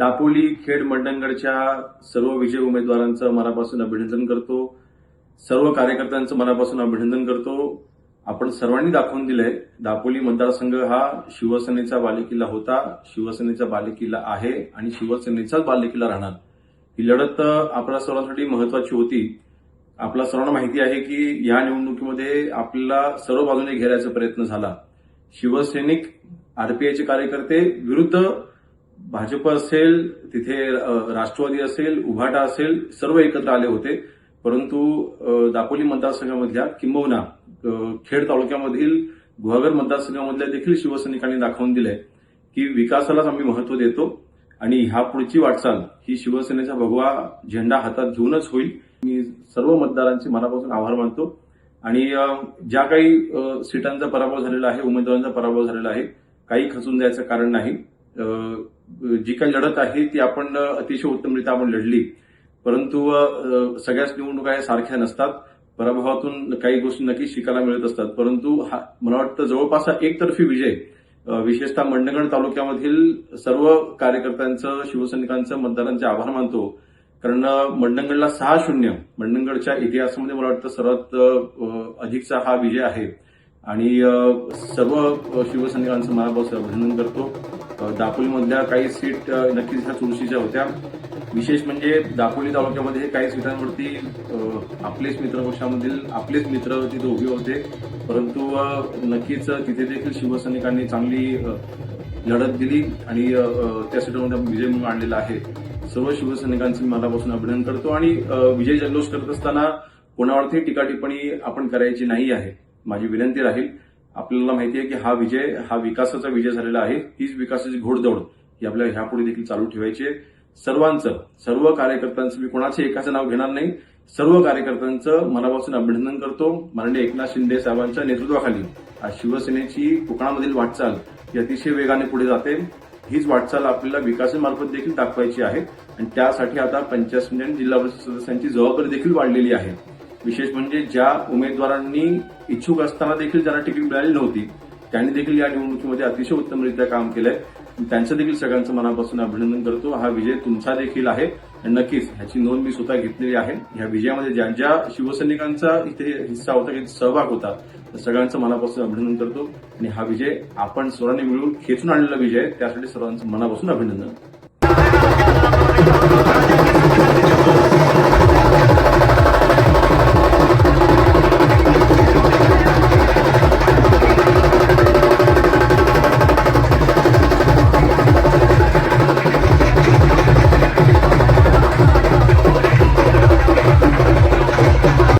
दापोली खेड मंडणगडच्या सर्व विजय उमेदवारांचं मनापासून अभिनंदन करतो. सर्व कार्यकर्त्यांचं मनापासून अभिनंदन करतो. आपण सर्वांनी दाखवून दिलंय दापोली मतदारसंघ हा शिवसेनेचा बालेकिल्ला होता शिवसेनेचा बालेकिल्ला आहे आणि शिवसेनेचाच बालेकिल्ला राहणार. ही लढत आपल्या सर्वांसाठी महत्वाची होती. आपल्या सर्वांना माहिती आहे की या निवडणुकीमध्ये आपल्याला सर्व बाजूने घेरायचा प्रयत्न झाला. शिवसैनिक आरपीआयचे कार्यकर्ते विरुद्ध भाजप असेल तिथे राष्ट्रवादी असेल उभाटा असेल सर्व एकत्र आले होते. परंतु दापोली मतदारसंघामधल्या किंबहुना खेड तालुक्यामधील गुहागर मतदारसंघामधल्या देखील शिवसैनिकांनी दाखवून दिलंय की विकासालाच आम्ही महत्त्व देतो आणि ह्या पुढची वाटचाल ही शिवसेनेचा भगवा झेंडा हातात घेऊनच होईल. मी सर्व मतदारांचे मनापासून आभार मानतो. आणि ज्या काही सीटांचा पराभव झालेला आहे उमेदवारांचा पराभव झालेला आहे काही खचून जायचं कारण नाही. जी काही लढत आहे ती आपण अतिशय उत्तमरित्या आपण लढली. परंतु सगळ्याच निवडणुका या सारख्या नसतात. पराभवातून काही गोष्टी नक्कीच शिकायला मिळत असतात. परंतु हा मला वाटतं जवळपास हा एकतर्फी विजय विशेषतः मंडणगड तालुक्यामधील सर्व कार्यकर्त्यांचं शिवसैनिकांचं मतदारांचे आभार मानतो. कारण अ, मंडणगडला सहा शून्य मंडणगडच्या इतिहासामध्ये मला वाटतं सर्वात अधिकचा हा विजय आहे. आणि सर्व शिवसैनिकांचं मनापासून अभिनंदन करतो. दापोलीमधल्या काही सीट नक्कीच ह्या चुरशीच्या होत्या. विशेष म्हणजे दापोली तालुक्यामध्ये काही सीटांवरती आपलेच मित्रपक्षामधील आपलेच मित्र तिथे उभे होते. परंतु नक्कीच तिथे देखील शिवसैनिकांनी चांगली लढत दिली आणि त्या सीटामध्ये आपण विजय म्हणून आणलेला आहे. सर्व शिवसैनिकांचे मनापासून अभिनंदन करतो आणि विजय जल्लोष करत असताना कोणावरती टीका टिप्पणी आपण करायची नाही आहे. माझी विनंती राहील. आपल्याला माहिती आहे की हा विजय हा विकासाचा विजय झालेला आहे. हीच विकासाची घोडदौड ही आपल्याला ह्यापुढे देखील चालू ठेवायची आहे. सर्वांचं सर्व कार्यकर्त्यांचं मी कोणाचे एकाचं नाव घेणार नाही. सर्व कार्यकर्त्यांचं मनापासून अभिनंदन करतो. माननीय एकनाथ शिंदे साहेबांच्या नेतृत्वाखाली आज शिवसेनेची कोकणामधील वाटचाल ही अतिशय वेगाने पुढे जाते. हीच वाटचाल आपल्याला विकासामार्फत देखील दाखवायची आहे. आणि त्यासाठी आता पंचायत समिती आणि जिल्हा परिषद सदस्यांची जबाबदारी देखील वाढलेली आहे. विशेष म्हणजे ज्या उमेदवारांनी इच्छुक असताना देखील ज्यांना तिकीट मिळाली नव्हती त्यांनी देखील या निवडणुकीमध्ये अतिशय उत्तमरित्या काम केलंय. त्यांचं देखील सगळ्यांचं मनापासून अभिनंदन करतो. हा विजय तुमचा देखील आहे आणि नक्कीच ह्याची नोंद मी स्वतः घेतलेली आहे. या विजयामध्ये ज्या ज्या शिवसैनिकांचा इथे हिस्सा होता किंवा सहभाग होता सगळ्यांचं मनापासून अभिनंदन करतो. आणि हा विजय आपण सर्वांनी मिळून खेचून आणलेला विजय त्यासाठी सर्वांचं मनापासून अभिनंदन.